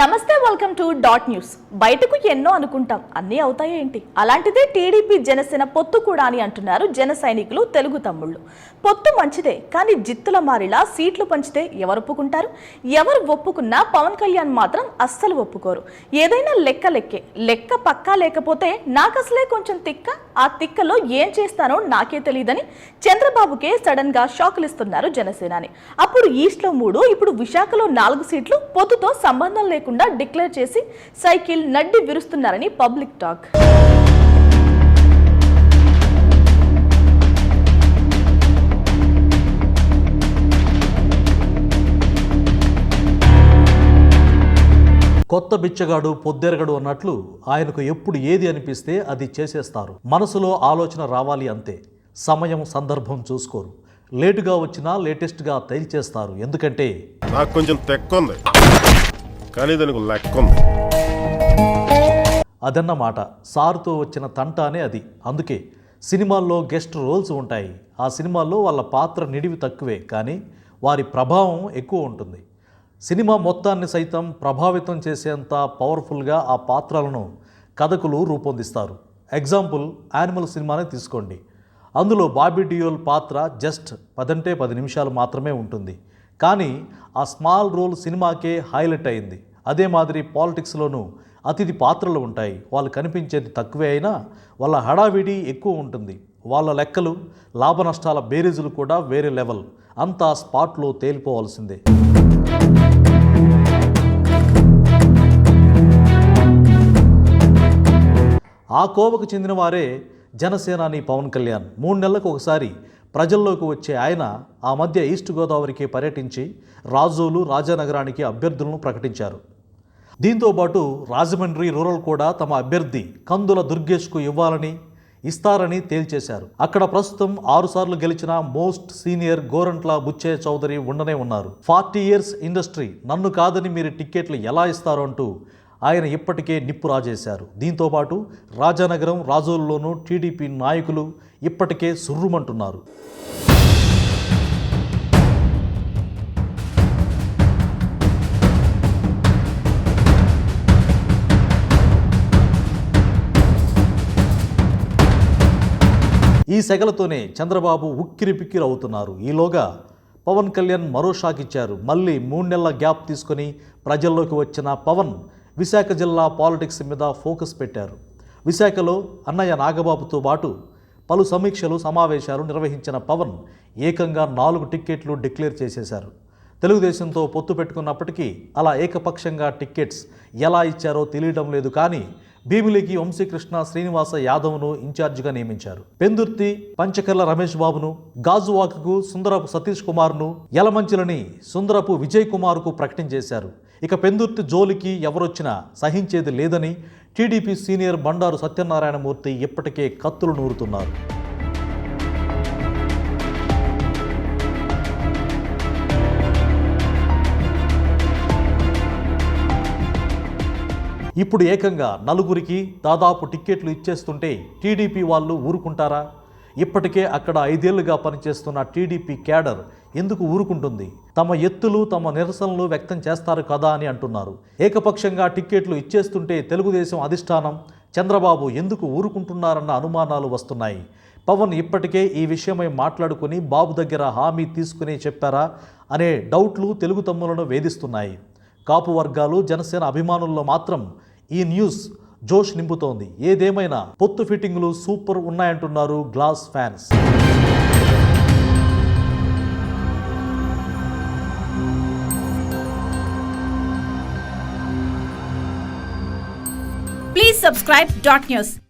నమస్తే welcome to dot news బయటకు ఎన్నో అనుకుంటాం. అన్నీ అవుతాయి ఏంటి? అలాంటిదే టీడీపీ జనసేన పొత్తు కూడా అని అంటున్నారు జన సైనికులు తెలుగు తమ్ముళ్ళు. పొత్తు మంచిదే కానీ జిత్తుల మారిలా సీట్లు పంచితే ఎవరు ఒప్పుకుంటారు? ఎవరు ఒప్పుకున్నా పవన్ కళ్యాణ్ మాత్రం అస్సలు ఒప్పుకోరు. ఏదైనా లెక్క లెక్కే. లెక్క పక్కా లేకపోతే నాకు అసలే కొంచెం తిక్క. ఆ తిక్కలో ఏం చేస్తానో నాకే తెలియదని చంద్రబాబుకే సడన్గా షాకులు ఇస్తున్నారు జనసేనాని. అప్పుడు ఈస్ట్లో మూడు ఇప్పుడు విశాఖలో నాలుగు సీట్లు పొత్తుతో సంబంధం లేకుండా డిక్లేర్ చేసి సైకిల్ నడ్డి విరుస్తున్నారని పబ్లిక్ టాక్. కొత్త బిచ్చగాడు పొద్దెరగడు అన్నట్లు ఆయనకు ఎప్పుడు ఏది అనిపిస్తే అది చేసేస్తారు. మనసులో ఆలోచన రావాలి అంతే. సమయం సందర్భం చూసుకోరు. లేటుగా వచ్చినా లేటెస్ట్గా తేల్చేస్తారు. ఎందుకంటే నాకు కొంచెం తెక్కుంది. కానీ దానికి లెక్క ఉంది అదన్నమాట సార్తో వచ్చిన తంటానే అది. అందుకే సినిమాల్లో గెస్ట్ రోల్స్ ఉంటాయి. ఆ సినిమాల్లో వాళ్ళ పాత్ర నిడివి తక్కువే కానీ వారి ప్రభావం ఎక్కువ ఉంటుంది. సినిమా మొత్తాన్ని సైతం ప్రభావితం చేసేంత పవర్ఫుల్గా ఆ పాత్రలను కథకులు రూపొందిస్తారు. ఎగ్జాంపుల్ యానిమల్ సినిమానే తీసుకోండి. అందులో బాబీ డియోల్ పాత్ర జస్ట్ పదంటే పది నిమిషాలు మాత్రమే ఉంటుంది. కానీ ఆ స్మాల్ రోల్ సినిమాకే హైలైట్ అయింది. అదే మాదిరి పాలిటిక్స్లోనూ అతిథి పాత్రలు ఉంటాయి. వాళ్ళు కనిపించేది తక్కువే అయినా వాళ్ళ హడావిడి ఎక్కువ ఉంటుంది. వాళ్ళ లెక్కలు లాభ నష్టాల బేరీజులు కూడా వేరే లెవెల్. అంతా స్పాట్లో తేలిపోవాల్సిందే. ఆ కోవకు చెందిన వారే జనసేనాని పవన్ కళ్యాణ్. మూడు నెలలకు ఒకసారి ప్రజల్లోకి వచ్చే ఆయన ఆ మధ్య ఈస్ట్ గోదావరికి పర్యటించి రాజోలు రాజానగరానికి అభ్యర్థులను ప్రకటించారు. దీంతో పాటు రాజమండ్రి రూరల్ కూడా తమ అభ్యర్థి కందుల దుర్గేష్కు ఇవ్వాలని ఇస్తారని తేల్చేశారు. అక్కడ ప్రస్తుతం ఆరుసార్లు గెలిచిన మోస్ట్ సీనియర్ గోరంట్ల బుచ్చయ్య చౌదరి ఉండనే ఉన్నారు. ఫార్టీ ఇయర్స్ ఇండస్ట్రీ నన్ను కాదని మీరు టిక్కెట్లు ఎలా ఇస్తారు అంటూ ఆయన ఇప్పటికే నిప్పు రాజేశారు. దీంతో పాటు రాజానగరం రాజోల్లోనూ టీడీపీ నాయకులు ఇప్పటికే సుర్రుమంటున్నారు. ఈ సెగలతోనే చంద్రబాబు ఉక్కిరి పిక్కిరి అవుతున్నారు. ఈలోగా పవన్ కళ్యాణ్ మరో షాక్ ఇచ్చారు. మళ్ళీ మూడు నెలల గ్యాప్ తీసుకొని ప్రజల్లోకి వచ్చిన పవన్ విశాఖ జిల్లా పాలిటిక్స్ మీద ఫోకస్ పెట్టారు. విశాఖలో అన్నయ్య నాగబాబుతో పాటు పలు సమీక్షలు సమావేశాలు నిర్వహించిన పవన్ ఏకంగా నాలుగు టిక్కెట్లు డిక్లేర్ చేసేశారు. తెలుగుదేశంతో పొత్తు పెట్టుకున్నప్పటికీ అలా ఏకపక్షంగా టిక్కెట్స్ ఎలా ఇచ్చారో తెలియడం లేదు కానీ భీమిలికి వంశీకృష్ణ శ్రీనివాస యాదవ్ను ఇన్ఛార్జిగా నియమించారు. పెందుర్తి పంచకర్ల రమేష్ బాబును గాజువాకకు సుందరపు సతీష్ కుమార్ను యలమంచిలని సుందరపు విజయ్ కుమార్కు ప్రకటించేశారు ఇక పెందుర్తి జోలికి ఎవరొచ్చినా సహించేది లేదని టీడీపీ సీనియర్ బండారు సత్యనారాయణమూర్తి ఇప్పటికే కత్తులు నూరుతున్నారు. ఇప్పుడు ఏకంగా నలుగురికి దాదాపు టిక్కెట్లు ఇచ్చేస్తుంటే టీడీపీ వాళ్ళు ఊరుకుంటారా? ఇప్పటికే అక్కడ ఐదేళ్ళుగా పనిచేస్తున్న టీడీపీ క్యాడర్ ఎందుకు ఊరుకుంటుంది? తమ ఎత్తులు తమ నిరసనలు వ్యక్తం చేస్తారు కదా అని అంటున్నారు. ఏకపక్షంగా టిక్కెట్లు ఇచ్చేస్తుంటే తెలుగుదేశం అధిష్టానం చంద్రబాబు ఎందుకు ఊరుకుంటున్నారన్న అనుమానాలు వస్తున్నాయి. పవన్ ఇప్పటికే ఈ విషయమై మాట్లాడుకుని బాబు దగ్గర హామీ తీసుకుని చెప్పారా అనే డౌట్లు తెలుగు తమ్ములను వేధిస్తున్నాయి. కాపు వర్గాలు జనసేన అభిమానుల్లో మాత్రం ఈ న్యూస్ జోష్ నింపుతోంది. ఏదేమైనా పొత్తు ఫిట్టింగ్లు super ఉన్నాయంటున్నారు glass fans. Subscribe Dot News.